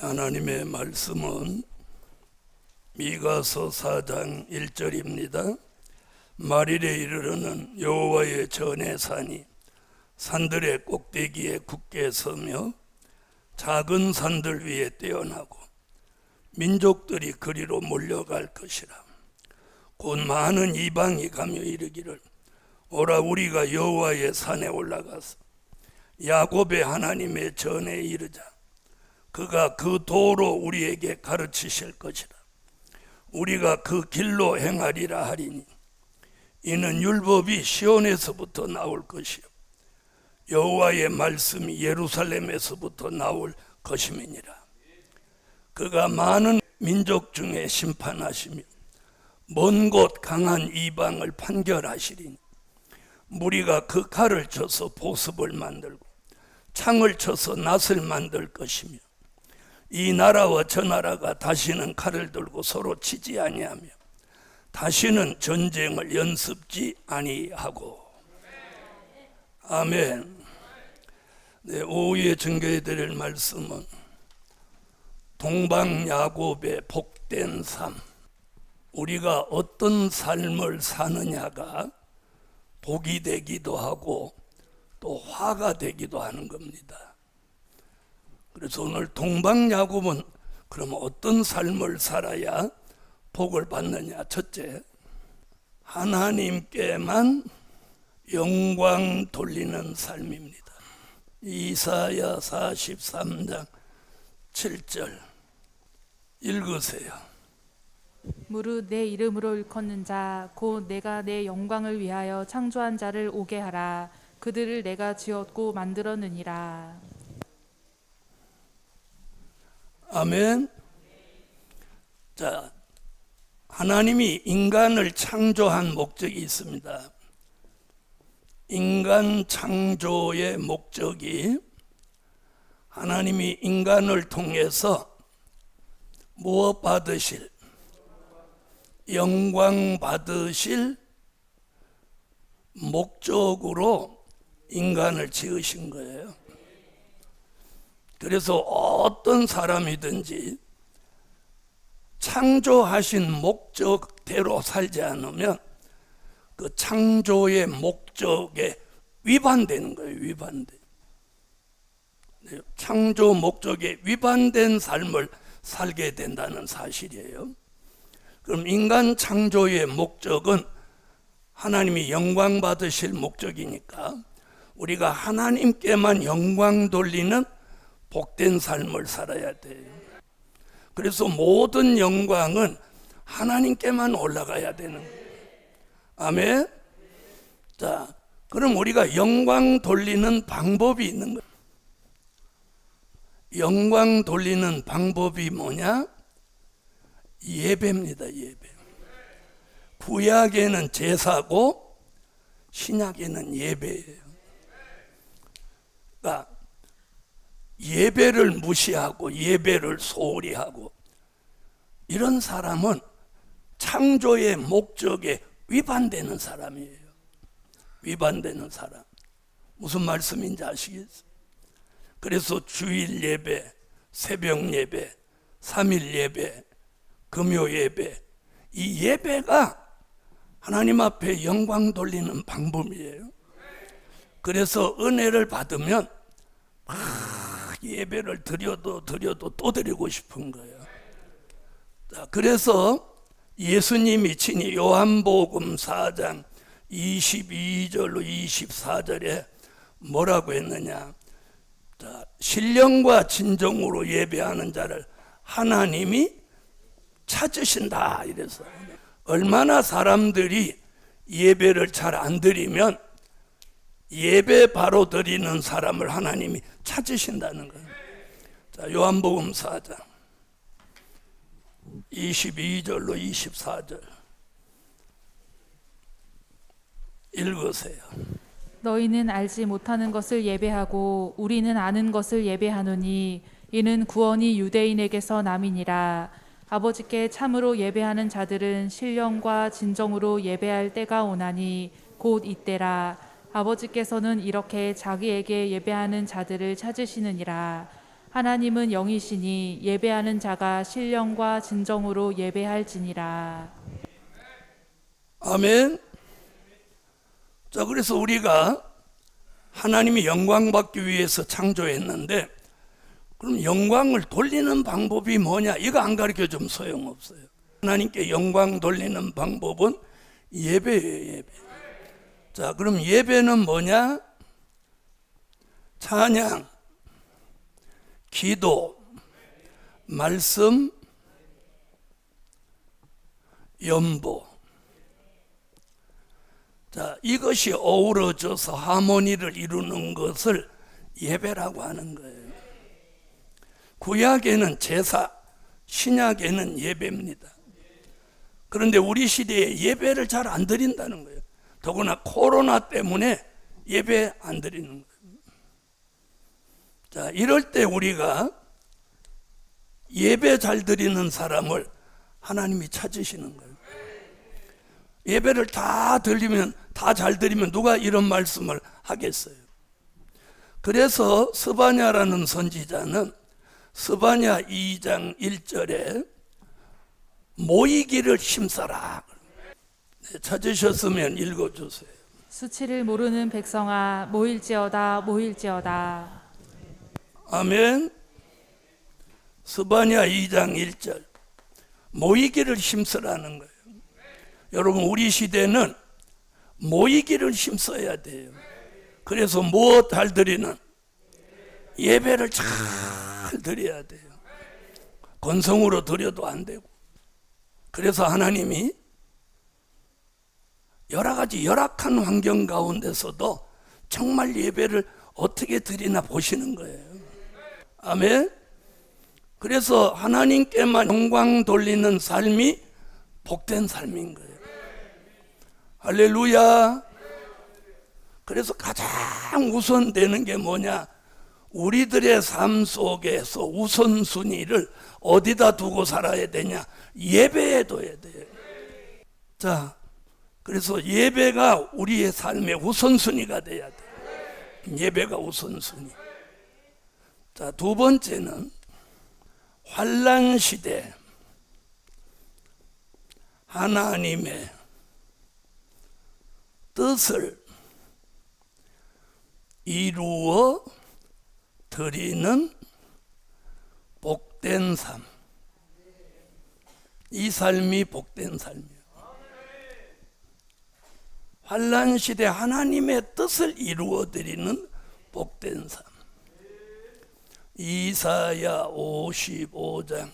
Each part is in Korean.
하나님의 말씀은 미가서 4장 1절입니다. 말일에 이르러는 여호와의 전의 산이 산들의 꼭대기에 굳게 서며 작은 산들 위에 떼어나고 민족들이 그리로 몰려갈 것이라. 곧 많은 이방이 가며 이르기를 오라 우리가 여호와의 산에 올라가서 야곱의 하나님의 전에 이르자. 그가 그 도로 우리에게 가르치실 것이라. 우리가 그 길로 행하리라 하리니 이는 율법이 시온에서부터 나올 것이요 여호와의 말씀이 예루살렘에서부터 나올 것임이니라. 그가 많은 민족 중에 심판하시며 먼 곳 강한 이방을 판결하시리니 무리가 그 칼을 쳐서 보습을 만들고 창을 쳐서 낫을 만들 것이며 이 나라와 저 나라가 다시는 칼을 들고 서로 치지 아니하며 다시는 전쟁을 연습지 아니하고 아멘. 네, 오후에 증거해 드릴 말씀은 동방 야곱의 복된 삶. 우리가 어떤 삶을 사느냐가 복이 되기도 하고 또 화가 되기도 하는 겁니다. 그래서 오늘 동방 야곱은 그럼 어떤 삶을 살아야 복을 받느냐? 첫째, 하나님께만 영광 돌리는 삶입니다. 이사야 43장 7절 읽으세요. 무릇 내 이름으로 일컫는 자 곧 내가 내 영광을 위하여 창조한 자를 오게 하라 그들을 내가 지었고 만들었느니라 아멘. 자, 하나님이 인간을 창조한 목적이 있습니다. 인간 창조의 목적이 하나님이 인간을 통해서 무엇 받으실 영광 받으실 목적으로 인간을 지으신 거예요. 그래서 어떤 사람이든지 창조하신 목적대로 살지 않으면 그 창조의 목적에 위반되는 거예요. 위반돼. 네, 창조 목적에 위반된 삶을 살게 된다는 사실이에요. 그럼 인간 창조의 목적은 하나님이 영광 받으실 목적이니까 우리가 하나님께만 영광 돌리는 복된 삶을 살아야 돼요. 그래서 모든 영광은 하나님께만 올라가야 되는. 아멘. 자, 그럼 우리가 영광 돌리는 방법이 있는 거예요. 영광 돌리는 방법이 뭐냐? 예배입니다, 예배. 구약에는 제사고 신약에는 예배예요. 그러니까 예배를 무시하고 예배를 소홀히 하고 이런 사람은 창조의 목적에 위반되는 사람이에요. 위반되는 사람. 무슨 말씀인지 아시겠어요? 그래서 주일 예배, 새벽 예배, 삼일 예배, 금요 예배, 이 예배가 하나님 앞에 영광 돌리는 방법이에요. 그래서 은혜를 받으면 막 예배를 드려도 드려도 또 드리고 싶은 거예요. 자, 그래서 예수님이 친히 요한복음 4장 22절로 24절에 뭐라고 했느냐? 자, 신령과 진정으로 예배하는 자를 하나님이 찾으신다 이래서 얼마나 사람들이 예배를 잘 안 드리면 예배 바로 드리는 사람을 하나님이 찾으신다는 거예요. 자, 요한복음 4장 22절로 24절 읽으세요. 너희는 알지 못하는 것을 예배하고 우리는 아는 것을 예배하노니 이는 구원이 유대인에게서 남이니라 아버지께 참으로 예배하는 자들은 신령과 진정으로 예배할 때가 오나니 곧 이때라 아버지께서는 이렇게 자기에게 예배하는 자들을 찾으시느니라 하나님은 영이시니 예배하는 자가 신령과 진정으로 예배할지니라. 아멘. 자, 그래서 우리가 하나님이 영광 받기 위해서 창조했는데, 그럼 영광을 돌리는 방법이 뭐냐? 이거 안 가르쳐 좀 소용없어요. 하나님께 영광 돌리는 방법은 예배예요, 예배. 자, 그럼 예배는 뭐냐? 찬양, 기도, 말씀, 연보. 자, 이것이 어우러져서 하모니를 이루는 것을 예배라고 하는 거예요. 구약에는 제사, 신약에는 예배입니다. 그런데 우리 시대에 예배를 잘 안 드린다는 거예요. 더구나 코로나 때문에 예배 안 드리는 거예요. 자, 이럴 때 우리가 예배 잘 드리는 사람을 하나님이 찾으시는 거예요. 예배를 다 드리면 다 잘 드리면 누가 이런 말씀을 하겠어요? 그래서 스바냐라는 선지자는 스바냐 2장 1절에 모이기를 힘써라. 네, 찾으셨으면 읽어주세요. 수치를 모르는 백성아 모일지어다 모일지어다. 아멘. 스바냐 2장 1절. 모이기를 힘쓰라는 거예요. 여러분, 우리 시대는 모이기를 힘써야 돼요. 그래서 무엇 잘 드리는? 예배를 잘 드려야 돼요. 건성으로 드려도 안 되고. 그래서 하나님이 여러 가지 열악한 환경 가운데서도 정말 예배를 어떻게 드리나 보시는 거예요. 아멘. 그래서 하나님께만 영광 돌리는 삶이 복된 삶인 거예요. 할렐루야. 그래서 가장 우선되는 게 뭐냐? 우리들의 삶 속에서 우선순위를 어디다 두고 살아야 되냐? 예배에 둬야 돼요. 자, 그래서 예배가 우리의 삶의 우선순위가 돼야 돼. 예배가 우선순위. 자, 두 번째는 환란 시대 하나님의 뜻을 이루어 드리는 복된 삶. 이 삶이 복된 삶이에요. 환란 시대 하나님의 뜻을 이루어 드리는 복된 삶. 이사야 55장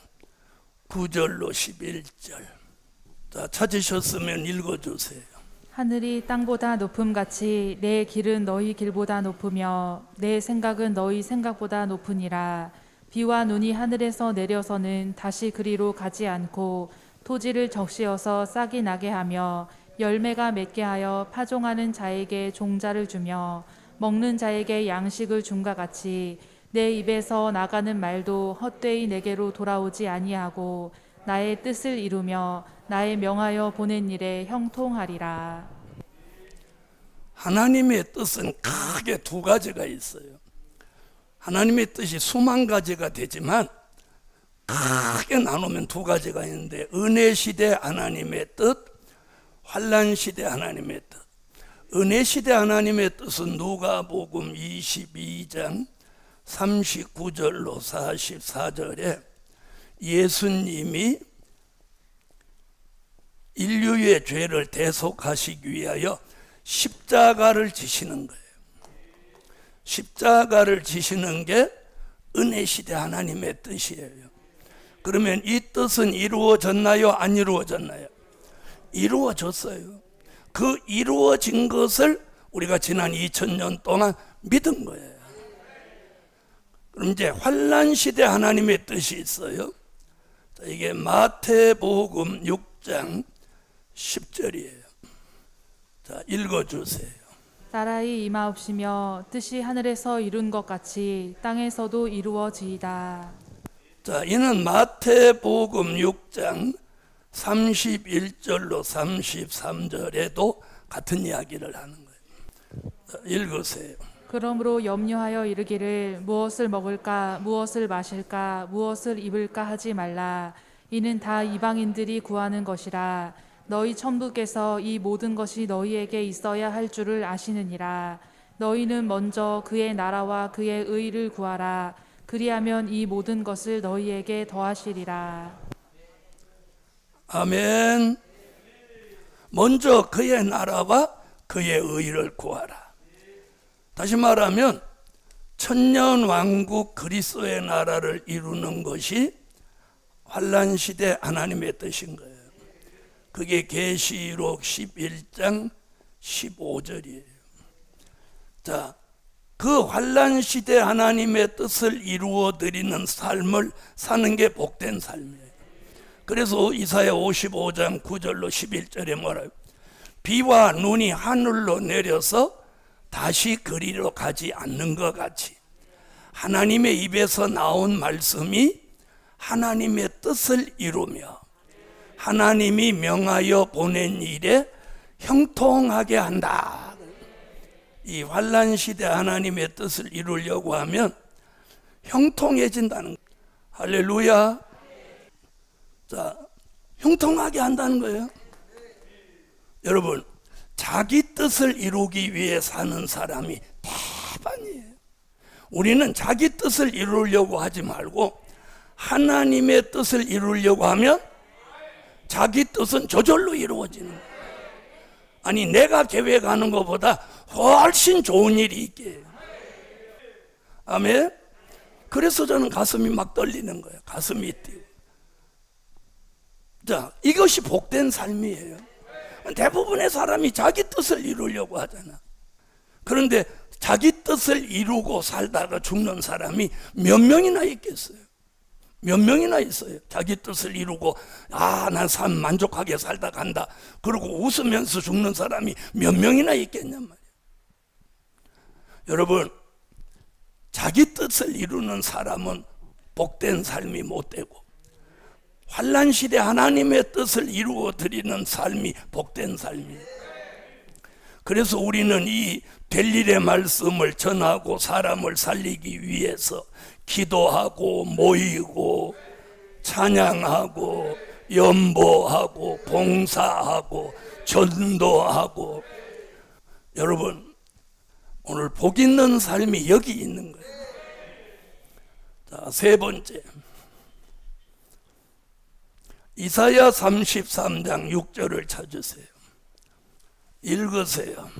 9절로 11절. 자, 찾으셨으면 읽어 주세요. 하늘이 땅보다 높음 같이 내 길은 너희 길보다 높으며 내 생각은 너희 생각보다 높으니라 비와 눈이 하늘에서 내려서는 다시 그리로 가지 않고 토지를 적시어서 싹이 나게 하며 열매가 맺게 하여 파종하는 자에게 종자를 주며 먹는 자에게 양식을 준과 같이 내 입에서 나가는 말도 헛되이 내게로 돌아오지 아니하고 나의 뜻을 이루며 나의 명하여 보낸 일에 형통하리라. 하나님의 뜻은 크게 두 가지가 있어요. 하나님의 뜻이 수만 가지가 되지만 크게 나누면 두 가지가 있는데 은혜 시대 하나님의 뜻, 환란 시대 하나님의 뜻. 은혜 시대 하나님의 뜻은 누가복음 22장 39절로 44절에 예수님이 인류의 죄를 대속하시기 위하여 십자가를 지시는 거예요. 십자가를 지시는 게 은혜 시대 하나님의 뜻이에요. 그러면 이 뜻은 이루어졌나요? 안 이루어졌나요? 이루어졌어요. 그 이루어진 것을 우리가 지난 2000년 동안 믿은 거예요. 그럼 이제 환란 시대 하나님의 뜻이 있어요. 자, 이게 마태복음 6장 10절이에요. 자, 읽어 주세요. 나라의 임하옵시며 뜻이 하늘에서 이룬 것 같이 땅에서도 이루어지이다. 자, 이는 마태복음 6장 31절로 33절에도 같은 이야기를 하는 거예요. 자, 읽으세요. 그러므로 염려하여 이르기를 무엇을 먹을까 무엇을 마실까 무엇을 입을까 하지 말라. 이는 다 이방인들이 구하는 것이라. 너희 천부께서 이 모든 것이 너희에게 있어야 할 줄을 아시느니라. 너희는 먼저 그의 나라와 그의 의를 구하라. 그리하면 이 모든 것을 너희에게 더하시리라 아멘. 먼저 그의 나라와 그의 의를 구하라. 다시 말하면 천년 왕국 그리스도의 나라를 이루는 것이 환란 시대 하나님의 뜻인 거예요. 그게 계시록 11장 15절이에요. 자, 그 환란 시대 하나님의 뜻을 이루어 드리는 삶을 사는 게 복된 삶이에요. 그래서 이사야 55장 9절로 11절에 뭐라요? 비와 눈이 하늘로 내려서 다시 그리로 가지 않는 것 같이 하나님의 입에서 나온 말씀이 하나님의 뜻을 이루며 하나님이 명하여 보낸 일에 형통하게 한다. 이 환란 시대 하나님의 뜻을 이루려고 하면 형통해진다는. 할렐루야. 자, 형통하게 한다는 거예요. 여러분, 자기 뜻을 이루기 위해 사는 사람이 대반이에요. 우리는 자기 뜻을 이루려고 하지 말고 하나님의 뜻을 이루려고 하면 자기 뜻은 저절로 이루어지는 거예요. 아니, 내가 계획하는 것보다 훨씬 좋은 일이 있게. 아멘? 그래서 저는 가슴이 막 떨리는 거예요. 가슴이 뛰고. 자, 이것이 복된 삶이에요. 대부분의 사람이 자기 뜻을 이루려고 하잖아. 그런데 자기 뜻을 이루고 살다가 죽는 사람이 몇 명이나 있겠어요? 몇 명이나 있어요. 자기 뜻을 이루고, 아, 난 삶 만족하게 살다 간다. 그러고 웃으면서 죽는 사람이 몇 명이나 있겠냔 말이에요. 여러분, 자기 뜻을 이루는 사람은 복된 삶이 못 되고, 환란 시대 하나님의 뜻을 이루어 드리는 삶이 복된 삶이에요. 그래서 우리는 이 될 일의 말씀을 전하고 사람을 살리기 위해서 기도하고 모이고 찬양하고 연보하고 봉사하고 전도하고 여러분 오늘 복 있는 삶이 여기 있는 거예요. 자, 세 번째. 이사야 33장 6절을 찾으세요. 읽으세요.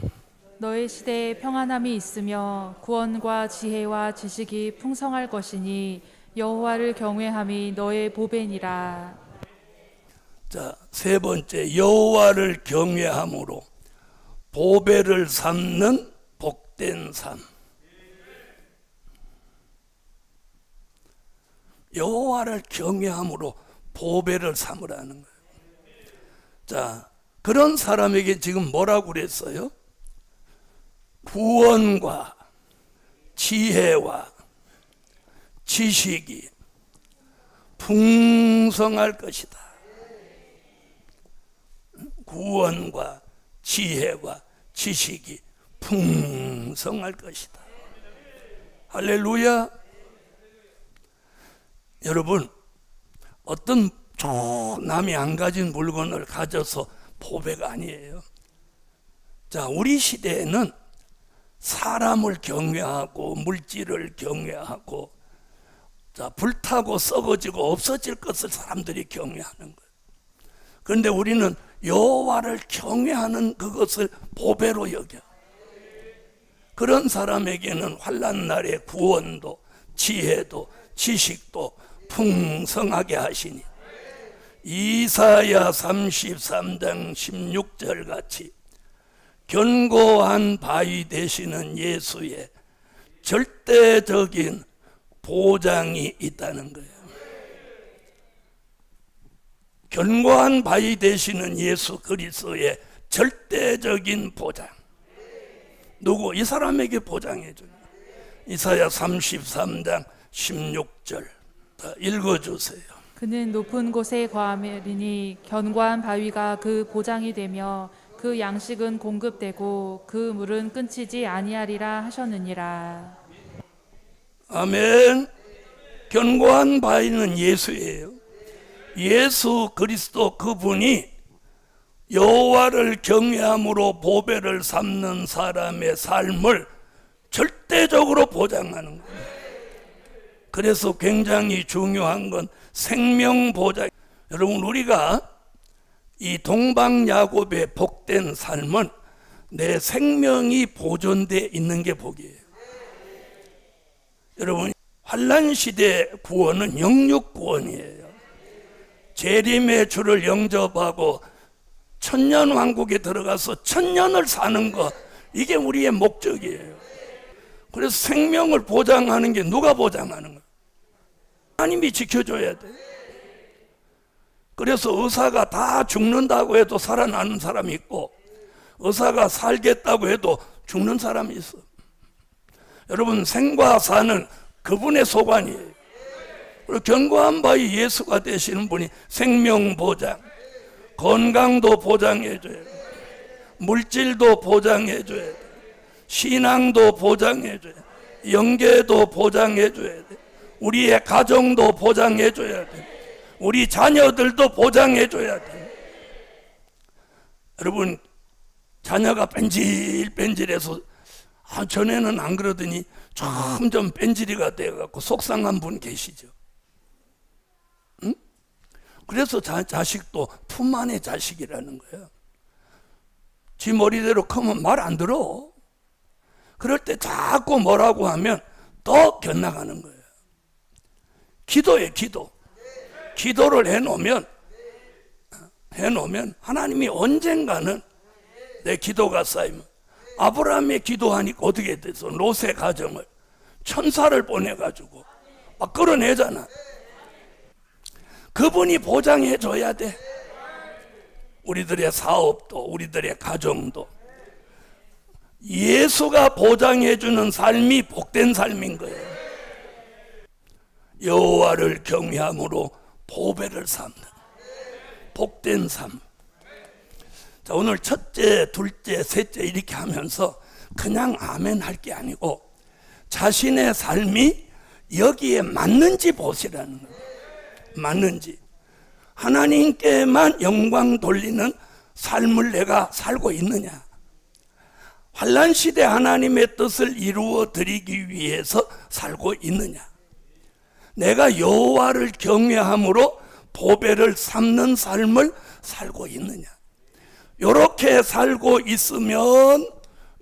너의 시대에 평안함이 있으며 구원과 지혜와 지식이 풍성할 것이니 여호와를 경외함이 너의 보배니라. 자, 세 번째 여호와를 경외함으로 보배를 삼는 복된 삶. 여호와를 경외함으로 보배를 삼으라는 거예요. 자, 그런 사람에게 지금 뭐라고 그랬어요? 구원과 지혜와 지식이 풍성할 것이다. 구원과 지혜와 지식이 풍성할 것이다. 할렐루야. 여러분, 어떤 저 남이 안 가진 물건을 가져서 보배가 아니에요. 자, 우리 시대에는 사람을 경외하고 물질을 경외하고 자, 불타고 썩어지고 없어질 것을 사람들이 경외하는 거예요. 그런데 우리는 여호와를 경외하는 그것을 보배로 여겨. 그런 사람에게는 환란 날에 구원도 지혜도 지식도 풍성하게 하시니 이사야 33장 16절 같이 견고한 바위 되시는 예수의 절대적인 보장이 있다는 거예요. 견고한 바위 되시는 예수 그리스도의 절대적인 보장. 누구? 이 사람에게 보장해 줘요. 이사야 33장 16절. 읽어 주세요. 그는 높은 곳에 거하리니 견고한 바위가 그 보장이 되며 그 양식은 공급되고 그 물은 끊치지 아니하리라 하셨느니라. 아멘. 견고한 바위는 예수예요. 예수 그리스도 그분이 여호와를 경외함으로 보배를 삼는 사람의 삶을 절대적으로 보장하는 거예요. 그래서 굉장히 중요한 건 생명 보장. 여러분 우리가 이 동방 야곱의 복된 삶은 내 생명이 보존돼 있는 게 복이에요. 여러분 환란 시대 구원은 영육 구원이에요. 재림의 주를 영접하고 천년 왕국에 들어가서 천년을 사는 것 이게 우리의 목적이에요. 그래서 생명을 보장하는 게 누가 보장하는 거예요? 하나님이 지켜줘야 돼. 그래서 의사가 다 죽는다고 해도 살아나는 사람이 있고 의사가 살겠다고 해도 죽는 사람이 있어. 여러분 생과 사는 그분의 소관이에요. 그리고 견고한 바위 예수가 되시는 분이 생명 보장, 건강도 보장해줘요. 물질도 보장해줘야 돼. 신앙도 보장해줘야 돼. 영계도 보장해줘야 돼. 우리의 가정도 보장해줘야 돼. 우리 자녀들도 보장해줘야 돼. 여러분, 자녀가 뺀질뺀질해서 아, 전에는 안 그러더니 점점 뺀질이가 돼갖고 속상한 분 계시죠. 응? 그래서 자, 자식도 품 안의 자식이라는 거예요. 지 머리대로 크면 말 안 들어. 그럴 때 자꾸 뭐라고 하면 더 견나가는 거예요. 기도에 기도. 기도를 해놓으면 해놓으면 하나님이 언젠가는 내 기도가 쌓이면 아브라함의 기도하니까 어떻게 됐어? 롯의 가정을 천사를 보내가지고 막 끌어내잖아. 그분이 보장해 줘야 돼. 우리들의 사업도, 우리들의 가정도. 예수가 보장해 주는 삶이 복된 삶인 거예요. 여호와를 경외함으로 보배를 삼는 복된 삶. 자, 오늘 첫째, 둘째, 셋째 이렇게 하면서 그냥 아멘 할 게 아니고 자신의 삶이 여기에 맞는지 보시라는 거예요. 맞는지. 하나님께만 영광 돌리는 삶을 내가 살고 있느냐. 환란 시대 하나님의 뜻을 이루어 드리기 위해서 살고 있느냐. 내가 여호와를 경외함으로 보배를 삼는 삶을 살고 있느냐. 이렇게 살고 있으면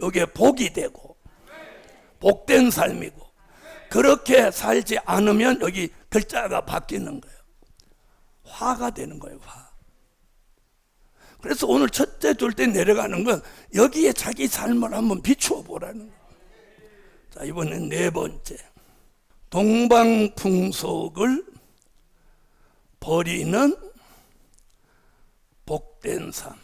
이게 복이 되고 복된 삶이고 그렇게 살지 않으면 여기 글자가 바뀌는 거예요. 화가 되는 거예요, 화. 그래서 오늘 첫째, 둘째 내려가는 건 여기에 자기 삶을 한번 비추어 보라는 거예요. 자, 이번엔 네 번째. 동방풍속을 버리는 복된 삶.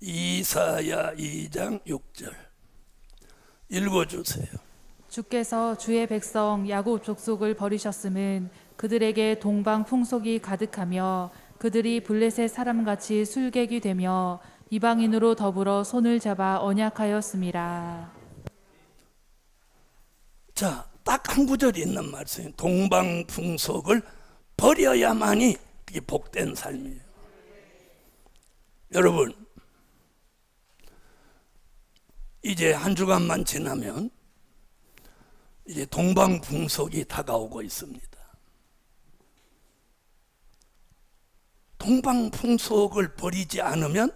이사야 2장 6절 읽어주세요. 주께서 주의 백성 야곱 족속을 버리셨음은 그들에게 동방 풍속이 가득하며 그들이 블레셋 사람같이 술객이 되며 이방인으로 더불어 손을 잡아 언약하였음이라. 자, 딱 한 구절이 있는 말씀이에요. 동방 풍속을 버려야만이 그게 복된 삶이에요. 여러분, 이제 한 주간만 지나면 이제 동방풍속이 다가오고 있습니다. 동방풍속을 버리지 않으면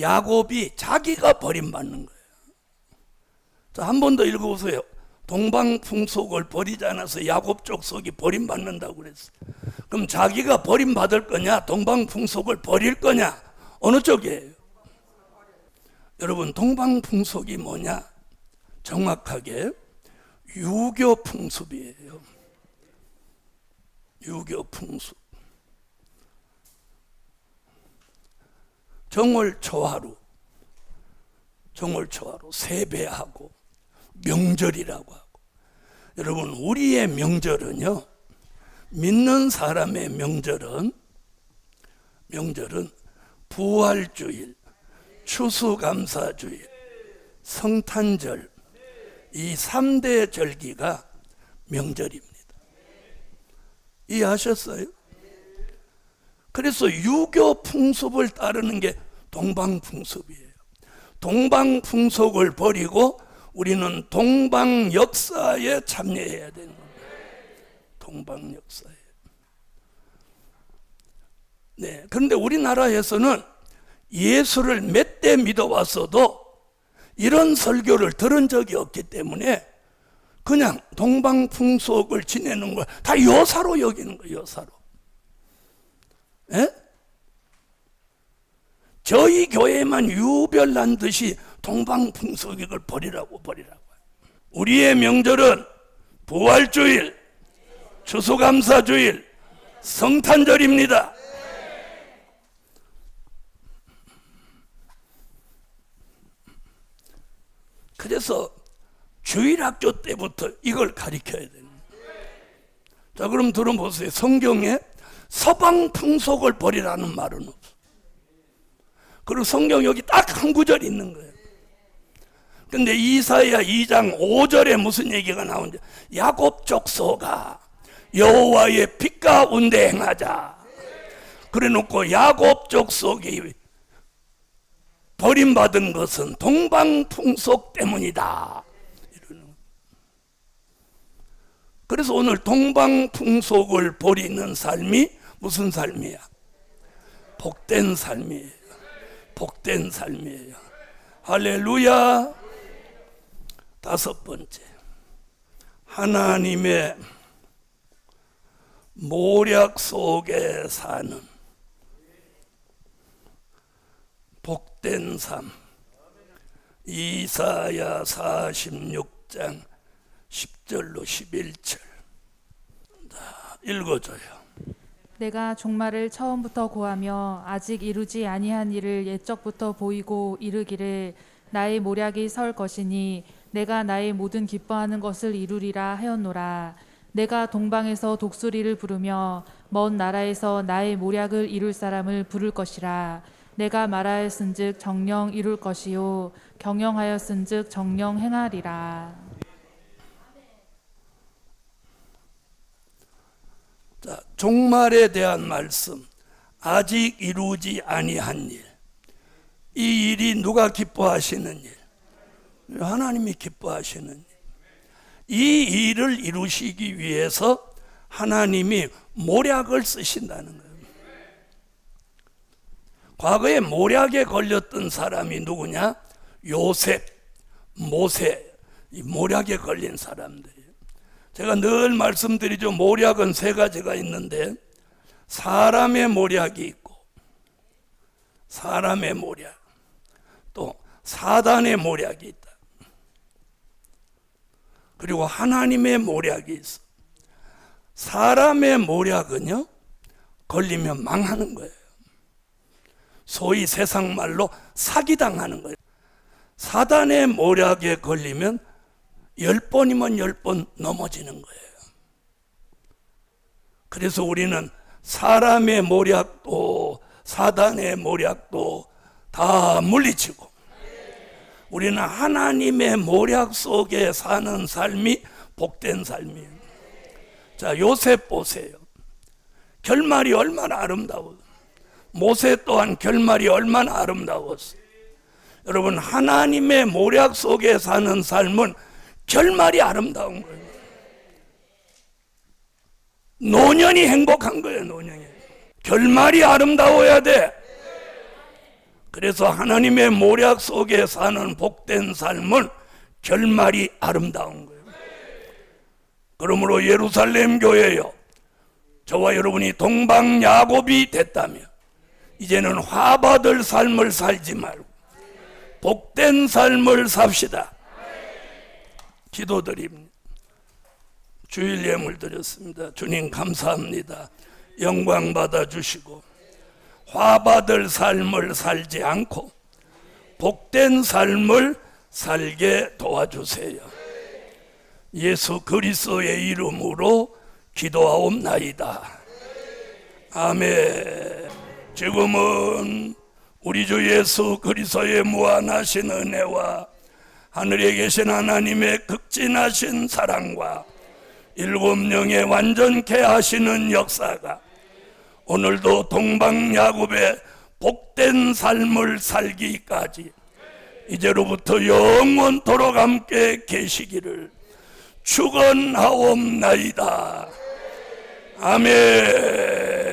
야곱이 자기가 버림받는 거예요. 자, 한 번 더 읽어보세요. 동방풍속을 버리지 않아서 야곱 족속이 버림받는다고 그랬어. 그럼 자기가 버림받을 거냐, 동방풍속을 버릴 거냐, 어느 쪽이에요? 여러분, 동방풍속이 뭐냐? 정확하게 유교풍습이에요. 유교풍습. 정월 초하루, 정월 초하루 세배하고 명절이라고 하고 여러분 우리의 명절은요 믿는 사람의 명절은 명절은 부활주일, 추수감사주일, 성탄절 이 3대 절기가 명절입니다. 이해하셨어요? 그래서 유교 풍습을 따르는 게 동방 풍습이에요. 동방 풍속을 버리고 우리는 동방 역사에 참여해야 되는 겁니다. 동방 역사에. 네. 그런데 우리나라에서는 예수를 몇 대 믿어왔어도 이런 설교를 들은 적이 없기 때문에 그냥 동방 풍속을 지내는 걸 다 여사로 여기는 거예요, 여사로. 예? 저희 교회만 유별난 듯이 동방 풍속을 버리라고 버리라고. 우리의 명절은 부활주일, 추수감사주일, 성탄절입니다. 그래서 주일 학교 때부터 이걸 가르쳐야 됩니다. 자, 그럼 들어보세요. 성경에 서방 풍속을 버리라는 말은 없어. 그리고 성경 여기 딱 한 구절 있는 거예요. 근데 이사야 2장 5절에 무슨 얘기가 나오는지 야곱 족소가 여호와의 빛 가운데 행하자. 그래 놓고 야곱 족속이 버림받은 것은 동방 풍속 때문이다. 그래서 오늘 동방 풍속을 버리는 삶이 무슨 삶이야? 복된 삶이에요. 복된 삶이에요. 할렐루야. 다섯 번째. 하나님의 모략 속에 사는 복된 삶. 이사야 46장 10절로 11절. 자, 읽어줘요. 내가 종말을 처음부터 고하며 아직 이루지 아니한 일을 옛적부터 보이고 이르기를 나의 모략이 설 것이니 내가 나의 모든 기뻐하는 것을 이루리라 하였노라. 내가 동방에서 독수리를 부르며 먼 나라에서 나의 모략을 이룰 사람을 부를 것이라. 내가 말하였은즉 정령 이룰 것이요 경영하였은즉 정령 행하리라 자, 종말에 대한 말씀. 아직 이루지 아니한 일. 이 일이 누가 기뻐하시는 일? 하나님이 기뻐하시는 일. 이 일을 이루시기 위해서 하나님이 모략을 쓰신다는 거예요. 과거에 모략에 걸렸던 사람이 누구냐? 요셉, 모세, 이 모략에 걸린 사람들이에요. 제가 늘 말씀드리죠. 모략은 세 가지가 있는데 사람의 모략이 있고 사람의 모략 또 사단의 모략이 있다. 그리고 하나님의 모략이 있어. 사람의 모략은요 걸리면 망하는 거예요. 소위 세상 말로 사기당하는 거예요. 사단의 모략에 걸리면 열 번이면 열 번 넘어지는 거예요. 그래서 우리는 사람의 모략도 사단의 모략도 다 물리치고 우리는 하나님의 모략 속에 사는 삶이 복된 삶이에요. 자, 요셉 보세요. 결말이 얼마나 아름다워. 모세 또한 결말이 얼마나 아름다웠어. 여러분, 하나님의 모략 속에 사는 삶은 결말이 아름다운 거예요. 노년이 행복한 거예요, 노년이. 결말이 아름다워야 돼. 그래서 하나님의 모략 속에 사는 복된 삶은 결말이 아름다운 거예요. 그러므로 예루살렘 교회요. 저와 여러분이 동방 야곱이 됐다면 이제는 화받을 삶을 살지 말고 복된 삶을 삽시다. 기도드립니다. 주일 예물 드렸습니다. 주님 감사합니다. 영광 받아 주시고 화받을 삶을 살지 않고 복된 삶을 살게 도와주세요. 예수 그리스도의 이름으로 기도하옵나이다. 아멘. 지금은 우리 주 예수 그리스도의 무한하신 은혜와 하늘에 계신 하나님의 극진하신 사랑과 일곱 영의 완전케 하시는 역사가 오늘도 동방 야곱의 복된 삶을 살기까지 이제로부터 영원토록 함께 계시기를 축원하옵나이다. 아멘.